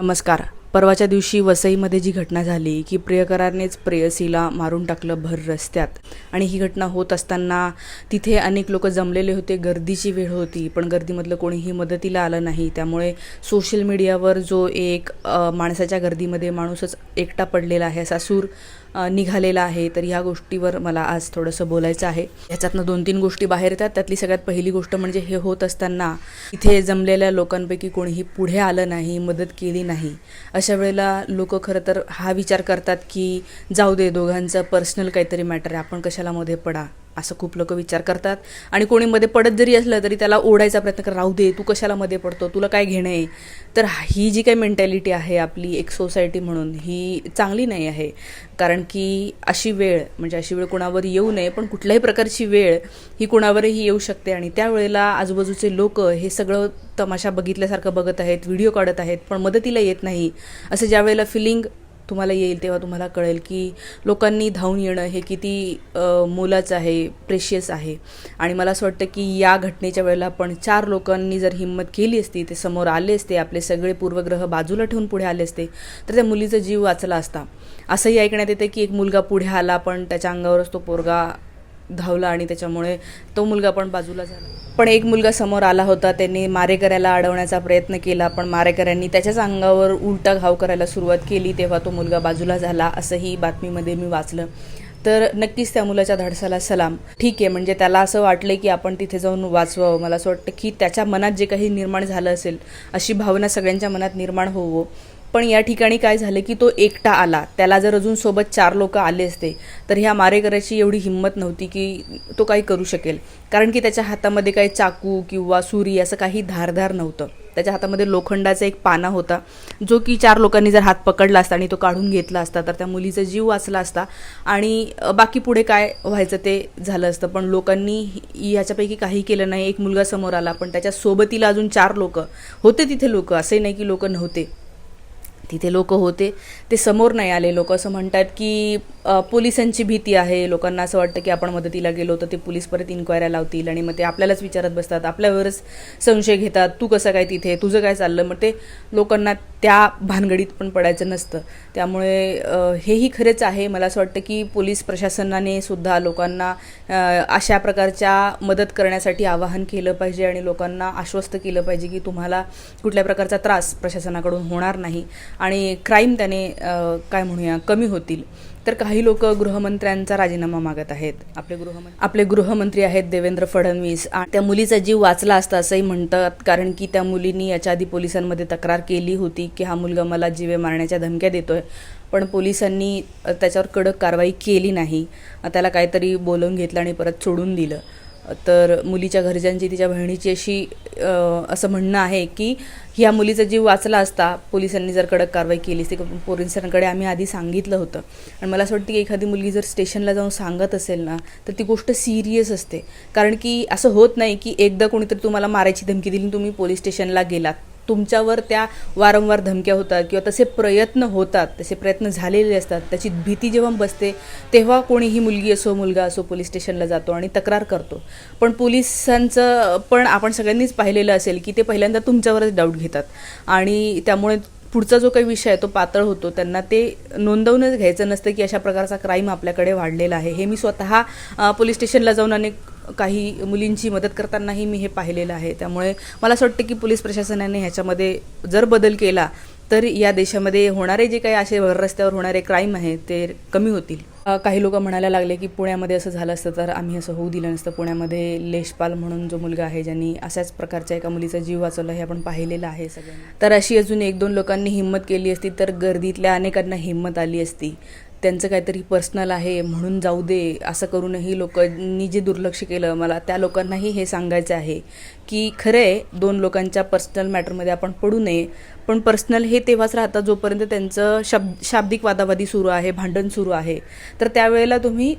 नमस्कार. परवाच्या दिवशी वसईमध्ये जी घटना झाली की प्रियकरानेच प्रेयसीला मारून टाकलं भर रस्त्यात. आणि ही घटना होत असताना तिथे अनेक लोक जमलेले होते गर्दीची वेळ होती पण गर्दीमधलं कोणीही मदतीला आलं नाही. त्यामुळे सोशल मीडियावर जो एक माणसाच्या गर्दीमध्ये माणूसच एकटा पडलेला आहे असा सूर निघालेला आहे. तर ह्या गोष्टीवर मला आज थोडंसं बोलायचं आहे. ह्याच्यातनं दोन तीन गोष्टी बाहेर येतात. त्यातली सगळ्यात पहिली गोष्ट म्हणजे हे होत असताना इथे जमलेल्या लोकांपैकी कोणीही पुढे आलं नाही मदत केली नाही. अशा वेळेला लोक खरं तर हा विचार करतात की जाऊ दे दोघांचं पर्सनल काहीतरी मॅटर आहे. आपण कशाला मध्ये पडा? असं खूप लोक विचार करतात. आणि कोणी मध्ये पडत जरी असलं तरी त्याला ओढायचा प्रयत्न कर राहू दे तू कशाला मध्ये पडतो? तुला काय घेणं आहे? तर ही जी काही मेंटॅलिटी आहे आपली एक सोसायटी म्हणून ही चांगली नाही आहे. कारण की अशी वेळ म्हणजे अशी वेळ कुणावर येऊ नये पण कुठल्याही प्रकारची वेळ ही कुणावरही येऊ शकते. आणि त्यावेळेला आजूबाजूचे लोक हे सगळं तमाशा बघितल्यासारखं बघत आहेत व्हिडिओ काढत आहेत पण मदतीला येत नाही. असं ज्या वेळेला फिलिंग तुम्हाला येईल तेव्हा तुम्हाला कळेल की लोकांनी धावून येणं हे किती मोलाचं आहे प्रेशियस आहे. आणि मला असं वाटतं की या घटनेच्या वेळेला पण चार लोकांनी जर हिंमत केली असती ते समोर आले असते आपले सगळे पूर्वग्रह बाजूला ठेवून पुढे आले असते तर त्या मुलीचा जीव वाचला असता. असंही ऐकण्यात येतं की एक मुलगा पुढे आला पण त्याच्या अंगावरच तो पोरगा धावला आणि त्याच्यामुळे तो मुलगा पण बाजूला झाला. पण एक मुलगा समोर आला होता त्यांनी मारेकऱ्याला अडवण्याचा प्रयत्न केला पण मारेकऱ्यांनी त्याच्याच अंगावर उलटा घाव करायला सुरुवात केली तेव्हा तो मुलगा बाजूला झाला असंही बातमीमध्ये मी वाचलं. तर नक्कीच त्या मुलाच्या धाडसाला सलाम. ठीक आहे म्हणजे त्याला असं वाटलं की आपण तिथे जाऊन वाचवावं. मला असं वाटतं की त्याच्या मनात जे काही निर्माण झालं असेल अशी भावना सगळ्यांच्या मनात निर्माण होवो. पण या ठिकाणी काय झालं की तो एकटा आला. त्याला जर अजून सोबत चार लोक आले असते तर ह्या मारेकऱ्याची एवढी हिंमत नव्हती की तो काही करू शकेल. कारण की त्याच्या हातामध्ये काही चाकू किंवा सुरी असं काही धारधार नव्हतं. त्याच्या हातामध्ये लोखंडाचा एक पाना होता जो की चार लोकांनी जर हात पकडला असता आणि तो काढून घेतला असता तर त्या मुलीचा जीव वाचला असता. आणि बाकी पुढे काय व्हायचं ते झालं असतं. पण लोकांनी ह्याच्यापैकी काही केलं नाही. एक मुलगा समोर आला पण त्याच्या सोबतीला अजून चार लोक होते तिथे लोक. असे नाही की लोक नव्हते. तिथे लोक होते. ते समोर नाही आले लोक. असं म्हणतात की पोलिसांची भीती आहे. लोकांना असं वाटतं की आपण मदतीला गेलो तर ते पोलीस परत इन्क्वायऱ्या लावतील आणि मग ते आपल्यालाच विचारत बसतात. आपल्यावरच संशय घेतात. तू कसं काय तिथे? तुझं काय चाललं? मग ते लोकांना त्या भानगडीत पण पडायचं नसतं. त्यामुळे हेही खरेच आहे. मला असं वाटतं की पोलीस प्रशासनाने सुद्धा लोकांना अशा प्रकारच्या मदत करण्यासाठी आवाहन केलं पाहिजे आणि लोकांना आश्वस्त केलं पाहिजे की तुम्हाला कुठल्या प्रकारचा त्रास प्रशासनाकडून होणार नाही. आणि क्राईम त्याने काय म्हणूया कमी होतील. तर काही लोक गृहमंत्र्यांचा राजीनामा मागत आहेत. आपले गृहमंत्री आपले गृहमंत्री आहेत देवेंद्र फडणवीस त्या मुलीचा जीव वाचला असता असंही म्हणतात. कारण की त्या मुलीनी याच्या आधी पोलिसांमध्ये तक्रार केली होती की हा मुलगा मला जीवे मारण्याच्या धमक्या देतोय. पण पोलिसांनी त्याच्यावर कडक कारवाई केली नाही. त्याला काहीतरी बोलवून घेतलं आणि परत सोडून दिलं. तर मुलीच्या घरच्यांची तिच्या बहिणीची अशी असं म्हणणं आहे की ह्या मुलीचा जीव वाचला असता पोलिसांनी जर कडक कारवाई केली असती पोलिसांकडे आम्ही आधी सांगितलं होतं. आणि मला असं वाटतं की एखादी मुलगी जर स्टेशनला जाऊन सांगत असेल ना तर ती गोष्ट सिरियस असते. कारण की असं होत नाही की एकदा कोणीतरी तुम्हाला मारायची धमकी दिली तुम्ही पोलीस स्टेशनला गेलात. तुमच्यावर त्या वारंवार धमक्या होतात किंवा तसे प्रयत्न होतात तसे प्रयत्न झालेले असतात त्याची भीती जेव्हा बसते तेव्हा कोणीही मुलगी असो मुलगा असो पोलीस स्टेशनला जातो आणि तक्रार करतो. पण पोलिसांचं पण आपण सगळ्यांनीच पाहिलेलं असेल की ते पहिल्यांदा तुमच्यावरच डाऊट घेतात. आणि त्यामुळे पुढचा जो काही विषय आहे तो पातळ होतो. त्यांना ते नोंदवूनच घ्यायचं नसतं की अशा प्रकारचा क्राईम आपल्याकडे वाढलेला आहे. हे मी स्वतः पोलीस स्टेशनला जाऊन अनेक काही मुलींची मदत करतानाही मी हे पाहिलेलं आहे. त्यामुळे मला असं वाटतं की पोलीस प्रशासनाने ह्याच्यामध्ये जर बदल केला तर या देशामध्ये होणारे जे काही असे रस्त्यावर होणारे क्राईम आहे ते कमी होतील. काही लोक म्हणायला लागले की पुण्यामध्ये असं झालं असतं तर आम्ही असं होऊ दिलं नसतं. पुण्यामध्ये लेशपाल म्हणून जो मुलगा आहे ज्यांनी अशाच प्रकारच्या एका मुलीचा जीव वाचवला हे आपण पाहिलेलं आहे सगळं तर अशी अजून एक दोन लोकांनी हिंमत केली असती तर गर्दीतल्या अनेकांना हिंमत आली असती. त्यांचं काहीतरी पर्सनल आहे म्हणून जाऊ दे असं करूनही लोकांनी जे दुर्लक्ष केलं मला त्या लोकांनाही हे सांगायचं आहे की खरं आहे दोन लोकांच्या पर्सनल मॅटरमध्ये आपण पडू नये पण पर्सनल हे तेव्हाच राहतं जोपर्यंत त्यांचं शब्द शाब्दिक वादावादी सुरू आहे भांडण सुरू आहे. तर त्यावेळेला तुम्ही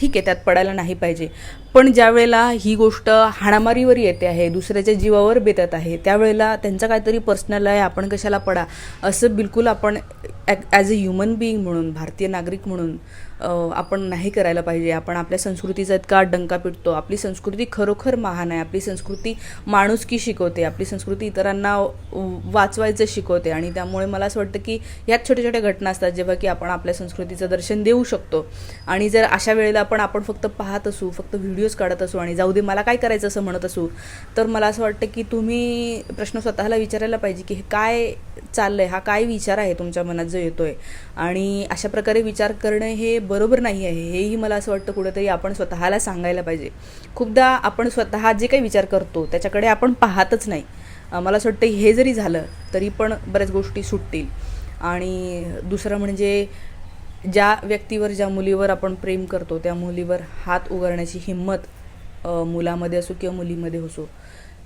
ठीक आहे त्यात पडायला नाही पाहिजे. पण ज्या वेळेला ही गोष्ट हाणामारीवर येते आहे दुसऱ्याच्या जीवावर बेतत आहे त्यावेळेला त्यांचं काहीतरी पर्सनल आहे आपण कशाला पडा? असं बिलकुल आपण ॲज अ ह्युमन बिईंग म्हणून भारतीय नागरिक म्हणून आपण नाही करायला पाहिजे. आपण आपल्या संस्कृतीचा इतका डंका पिटतो. आपली संस्कृती खरोखर महान आहे. आपली संस्कृती माणुसकी शिकवते? आपली संस्कृती इतरांना वाचवायचं शिकवते. आणि त्यामुळे मला असं वाटतं की यात छोट्या छोट्या घटना असतात. जेव्हा की आपण आपल्या संस्कृतीचं दर्शन देऊ शकतो. आणि जर अशा वेळेला आपण आपण फक्त पाहत असू फक्त व्हिडिओज काढत असू आणि जाऊ दे मला काय करायचं असं म्हणत असू तर मला असं वाटतं की तुम्ही प्रश्न स्वतःला विचारायला पाहिजे की हे काय चाललंय? हा काय विचार आहे तुमच्या मनात जो येतोय? आणि अशा प्रकारे विचार करणं हे बरोबर नाही आहे हेही मला असं वाटतं कुठेतरी आपण स्वतःला सांगायला पाहिजे. खूपदा आपण स्वतः जे काही विचार करतो त्याच्याकडे आपण पाहतच नाही. मला असं वाटतं हे जरी झालं तरी पण बऱ्याच गोष्टी सुटतील. आणि दुसरं म्हणजे ज्या व्यक्तीवर ज्या मुलीवर आपण प्रेम करतो त्या मुलीवर हात उगारण्याची हिंमत मुलामध्ये असो किंवा मुलीमध्ये असो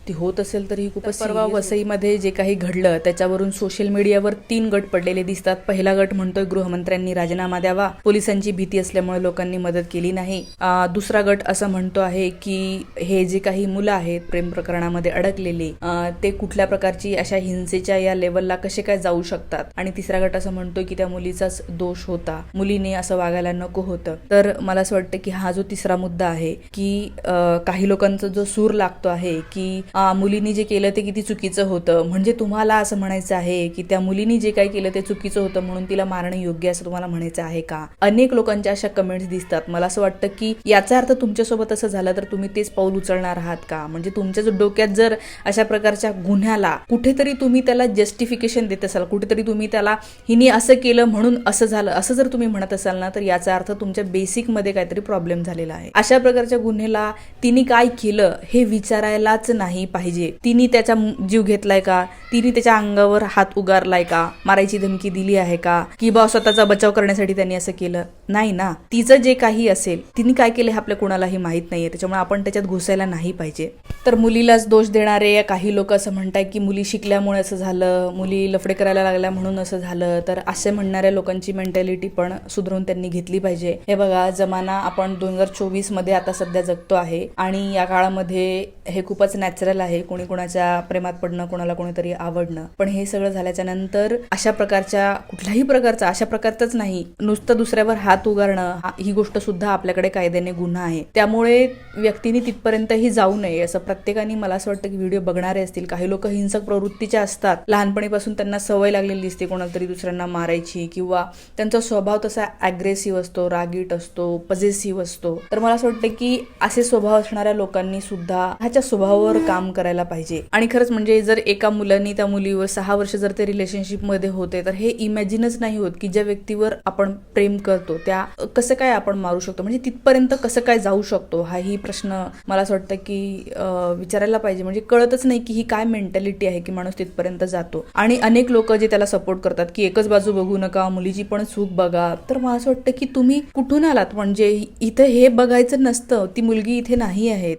ती होत असेल तर ही खूपच परवा वसईमध्ये जे काही घडलं त्याच्यावरून सोशल मीडियावर तीन गट पडलेले दिसतात. पहिला गट म्हणतोय गृहमंत्र्यांनी राजीनामा द्यावा. पोलिसांची भीती असल्यामुळे लोकांनी मदत केली नाही. दुसरा गट असं म्हणतो आहे की हे जे काही मुलं आहेत प्रेम प्रकरणामध्ये अडकलेली ते कुठल्या प्रकारची अशा हिंसेच्या या लेवलला कसे काय जाऊ शकतात? आणि तिसरा गट असं म्हणतोय की त्या मुलीचाच दोष होता. मुलीने असं वागायला नको होतं. तर मला असं वाटतं की हा जो तिसरा मुद्दा आहे की काही लोकांचा जो सूर लागतो आहे की मुलीने जे केलं ते किती चुकीचं होतं. म्हणजे तुम्हाला असं म्हणायचं आहे की त्या मुलींनी जे काही केलं ते चुकीचं होतं म्हणून तिला मारणं योग्य असं तुम्हाला म्हणायचं आहे का? अनेक लोकांच्या अशा कमेंट्स दिसतात. मला असं वाटतं की याचा अर्थ तुमच्यासोबत असं झालं तर तुम्ही तेच पाऊल उचलणार आहात का? म्हणजे तुमच्या डोक्यात जर अशा प्रकारच्या गुन्ह्याला कुठेतरी तुम्ही त्याला जस्टिफिकेशन देत असाल कुठेतरी तुम्ही त्याला हिने असं केलं म्हणून असं झालं असं जर तुम्ही म्हणत असाल ना तर याचा अर्थ तुमच्या बेसिकमध्ये काहीतरी प्रॉब्लेम झालेला आहे. अशा प्रकारच्या गुन्हेला तिने काय केलं हे विचारायलाच नाही. पाहिजे. तिने त्याचा जीव घेतलाय का? तिने त्याच्या अंगावर हात उगारलाय का? मारायची धमकी दिली आहे का? की बा स्वतःचा बचाव करण्यासाठी त्यांनी असं केलं? नाही ना. तिचं जे काही असेल तिने काय केलं हे आपल्या कोणालाही माहीत नाहीये. त्याच्यामुळे आपण त्याच्यात घुसायला नाही पाहिजे. तर मुलीलाच दोष देणारे काही लोक असं म्हणताय की मुली शिकल्यामुळे असं झालं मुली लफडे करायला लागल्या म्हणून असं झालं तर असे म्हणणाऱ्या लोकांची मेंटॅलिटी पण सुधरून त्यांनी घेतली पाहिजे. हे बघा जमाना आपण दोन हजार चोवीसमध्ये आता सध्या जगतो आहे आणि या काळामध्ये हे खूपच नॅचरल आहे कोणी कोणाच्या प्रेमात पडणं कोणाला कोणीतरी आवडणं. पण हे सगळं झाल्याच्यानंतर अशा प्रकारच्या कुठल्याही प्रकारचा अशा प्रकारचाच नाही नुसतं दुसऱ्यावर हात उगारणं हा- ही गोष्ट सुद्धा आपल्याकडे कायद्याने गुन्हा आहे. त्यामुळे व्यक्तीने तिथपर्यंतही जाऊ नये असं प्रत्येकाने मला असं वाटतं की व्हिडिओ बघणारे असतील. काही लोक हिंसक प्रवृत्तीचे असतात. लहानपणीपासून त्यांना सवय लागलेली दिसते कोणाला तरी दुसऱ्यांना मारायची किंवा त्यांचा स्वभाव तसा अग्रेसिव्ह असतो रागीट असतो पजेसिव्ह असतो. तर मला असं वाटतं की असे स्वभाव असणाऱ्या लोकांनी सुद्धा ह्याच्या स्वभावावर काम करायला पाहिजे. आणि खरंच म्हणजे जर एका मुलांनी त्या मुलीवर सहा वर्ष जर ते रिलेशनशिपमध्ये होते तर हे इमॅजिनच नाही होत की ज्या व्यक्तीवर आपण प्रेम करतो त्या कसं काय आपण मारू शकतो? म्हणजे तिथपर्यंत कसं काय जाऊ शकतो? हाही प्रश्न मला असं वाटतं की विचारायला पाहिजे. म्हणजे कळतच नाही की ही काय मेंटॅलिटी आहे की माणूस तिथपर्यंत जातो. आणि अनेक लोक जे त्याला सपोर्ट करतात की एकच बाजू बघू नका मुलीची पण चूक बघा. तर मला असं वाटतं की तुम्ही कुठून आलात? म्हणजे इथं हे बघायचं नसतं. ती मुलगी इथे नाही आहे.